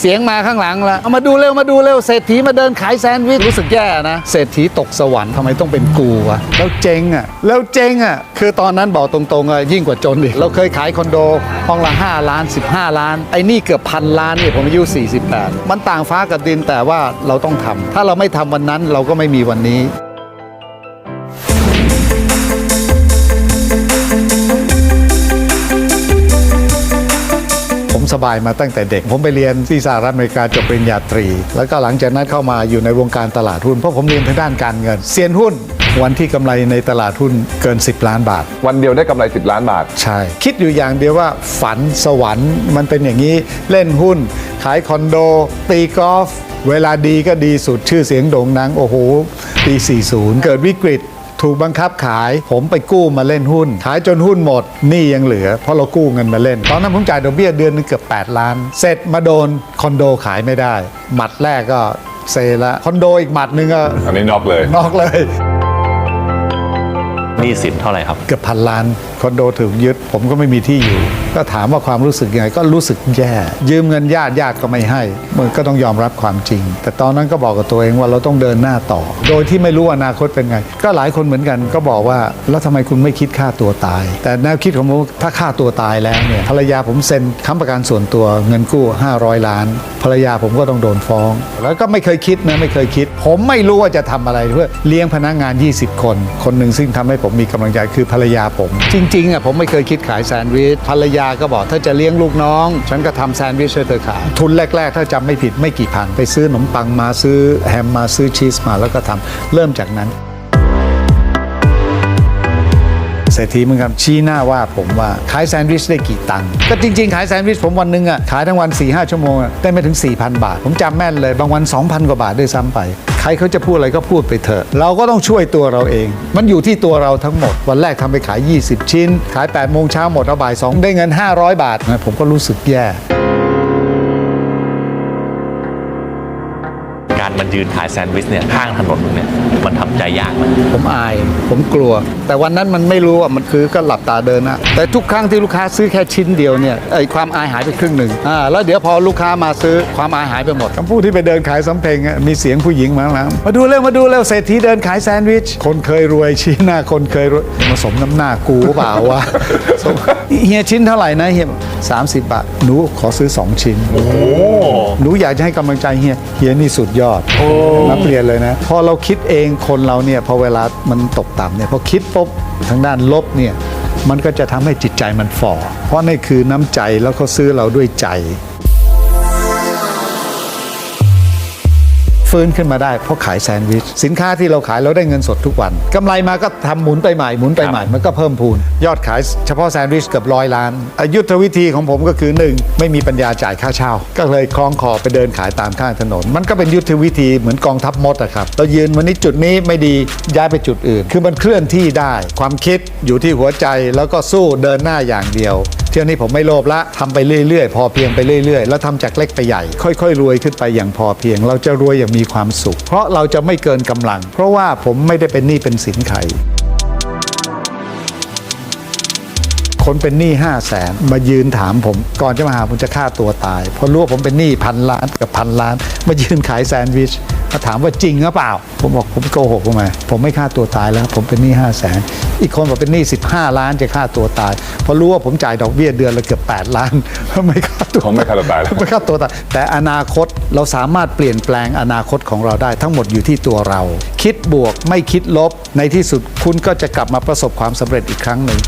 เสียงมาข้างหลังแล้วเอามาดูเร็วมาดูเร็วเศรษฐีมาเดินขายแซนด์วิชรู้สึกแย่นะ เศรษฐีตกสวรรค์ทำไมต้องเป็นกูวะแล้วเจ๊งอะแล้วเจ๊งอะคือตอนนั้นบอกตรงๆอะยิ่งกว่าจนอีกเราเคยขายคอนโดห้องละ5ล้าน 15 ล้าน ไอ้นี่เกือบพันล้านเนี่ยผมอายุ48 มันต่างฟ้ากับดินแต่ว่าเราต้องทำถ้าเราไม่ทำวันนั้นเราก็ไม่มีวันนี้ สบายมาตั้งแต่เด็ก ผมไปเรียนที่สหรัฐอเมริกาจบปริญญาตรี แล้วก็หลังจากนั้นเข้ามาอยู่ในวงการตลาดหุ้นเพราะผมเรียนทางด้านการเงินเซียนหุ้นวันที่กำไรในตลาดหุ้นเกิน 10 ล้านบาท วันเดียวได้กำไร 10 ล้านบาท ใช่ คิดอยู่อย่างเดียวว่าฝันสวรรค์มันเป็นอย่างนี้เล่นหุ้น ขายคอนโด ตีกอล์ฟเวลาดีก็ดีสุดชื่อเสียงโด่งดังโอ้โหปี 40 เกิดวิกฤต ถูกบังคับขาย ผมไปกู้มาเล่นหุ้น ขายจนหุ้นหมดหนี้ยังเหลือ เพราะเรากู้เงินมาเล่น ตอนนั้นผมจ่ายดอกเบี้ยเดือนหนึงเกือบ 8 ล้าน เสร็จมาโดนคอนโดขายไม่ได้ หมัดแรกก็เซละคอนโดอีกหมัดหนึงก็อันนี้นอกเลยนอกเลย หนี้สินเท่าไหร่ครับ เกือบพันล้านคอนโดถูกยึด ผมก็ไม่มีที่อยู่ ก็ถามว่าความรู้สึกยังไง ก็รู้สึกแย่ ยืมเงินญาติญาติก็ไม่ให้ มันก็ต้องยอมรับความจริง แต่ตอนนั้นก็บอกกับตัวเองว่าเราต้องเดินหน้าต่อ โดยที่ไม่รู้อนาคตเป็นไง ก็หลายคนเหมือนกันก็บอกว่าแล้วทำไมคุณไม่คิดฆ่าตัวตาย แต่แนวคิดของผมถ้าฆ่าตัวตายแล้วเนี่ยภรรยาผมเซ็นค้ำประกันส่วนตัวเงินกู้ 500 ล้าน ภรรยาผมก็ต้องโดนฟ้อง แล้วก็ไม่เคยคิดนะไม่เคยคิด ผมไม่รู้ว่าจะทำอะไรเพื่อเลี้ยงพนักงาน 20 คน คนหนึ่งซึ่งทำให้ผมมีกำลังใจคือภรรยาผม จริงๆอะผมไม่เคยคิดขายแซนด์วิชภรรยาก็บอกถ้าจะเลี้ยงลูกน้อง ฉันก็ทำแซนด์วิชให้เธอขายทุนแรก ๆ ถ้าจำไม่ผิดไม่กี่พัน ไปซื้อขนมปังมาซื้อแฮมมาซื้อชีสมาแล้วก็ทำเริ่มจากนั้นเศรษฐีเหมือนกันชี้หน้าว่าผมว่าขายแซนด์วิชได้กี่ตังค์ก็จริง ๆ ขายแซนด์วิชผมวันหนึ่งอะขายทั้งวัน4 5ชั่วโมงได้ไม่ถึง 4,000 บาท ผมจำแม่นเลย บางวัน 2,000 กว่าบาทด้วยซ้ำไป ใครเขาจะพูดอะไรก็พูดไปเถอะ เราก็ต้องช่วยตัวเราเอง มันอยู่ที่ตัวเราทั้งหมด วันแรกทำไปขาย 20 ชิ้น ขาย8โมงเช้าหมดเอาบ่าย2ได้เงิน 500 บาทนะผมก็รู้สึกแย่การมันยืนขายแซนด์วิชเนี่ยข้างถนนเนี่ยมันทำใจยากไหมผมอายผมกลัว แต่วันนั้นมันไม่รู้ว่ามันคือก็หลับตาเดินนะแต่ทุกครั้งที่ลูกค้าซื้อแค่ชิ้นเดียวเนี่ยไอ้ความอายหายไปครึ่งหนึ่งอ่าแล้วเดี๋ยวพอลูกค้ามาซื้อความอายหายไปหมดคำพูดที่ไปเดินขายสำเพ็งอะมีเสียงผู้หญิงมาแล้วมาดูเร็วมาดูเร็วเศรษฐีเดินขายแซนด์วิชคนเคยรวยชี้หน้าคนเคยรวยมาสมน้ำหน้ากูเปล่าวะสมเฮียชิ้นเท่าไหร่นะเฮียสามสิบบาทหนูขอซื้อสองชิ้นหนูอยากจะให้กำลังใจเฮียเฮียนี่สุดยอดนับเรียนเลยนะ พอเราคิดเองคนเราเนี่ยพอเวลามันตกต่ำเนี่ยพอคิดปุ๊บทางด้านลบเนี่ยมันก็จะทำให้จิตใจมันฝ่อเพราะนี่คือน้ำใจแล้วเขาซื้อเราด้วยใจ ฟื้นขึ้นมาได้เพราะขายแซนด์วิช สินค้าที่เราขายเราได้เงินสดทุกวันกำไรมาก็ทำหมุนไปใหม่หมุนไปใหม่มันก็เพิ่มพูน ยอดขายเฉพาะแซนด์วิชเกือบร้อยล้านอายุทธวิธีของผมก็คือหนึ่งไม่มีปัญญาจ่ายค่าเช่า ก็เลยคล้องคอไปเดินขายตามข้างถนน มันก็เป็นยุทธวิธีเหมือนกองทัพมดอะครับเรายืนวันนี้จุดนี้ไม่ดีย้ายไปจุดอื่น คือมันเคลื่อนที่ได้ ความคิดอยู่ที่หัวใจแล้วก็สู้เดินหน้าอย่างเดียว เที่ยวนี้ผมไม่โลภละทำไปเรื่อยๆ พอเพียงไปเรื่อยๆ แล้วทำจากเล็กไปใหญ่ ค่อยๆ รวยขึ้นไปอย่างพอเพียง เราจะรวยอย่างมีความสุข เพราะเราจะไม่เกินกำลัง เพราะว่าผมไม่ได้เป็นหนี้เป็นสินใครคนเป็นหนี้5 0 0แสนมายืนถามผม ก่อนจะมาหาผมจะฆ่าตัวตาย เพราะรู้ว่าผมเป็นหนี้พันล้านกับพันล้าน มายืนขายแซนด์วิช มาถามว่าจริงหรือเปล่า ผมบอกผมโกหกทำไมผมไม่ฆ่าตัวตายแล้ว ผมเป็นหนี้5 0 0แสนอีกคนบอกเป็นหนี้15 ล้านจะฆ่าตัวตายเพราะรู้ว่าผมจ่ายดอกเบี้ยเดือนละเกือบ8ล้านไม่ฆ่าตัวเขาไม่ฆ่าตัวตายแล้วไม่ฆ่าตัวตายแต่อนาคตเราสามารถเปลี่ยนแปลงอนาคตของเราได้ทั้งหมดอยู่ที่ตัวเรา คิดบวกไม่คิดลบในที่สุดคุณก็จะกลับมาประสบความสำเร็จอีกครั้งหนึ่ง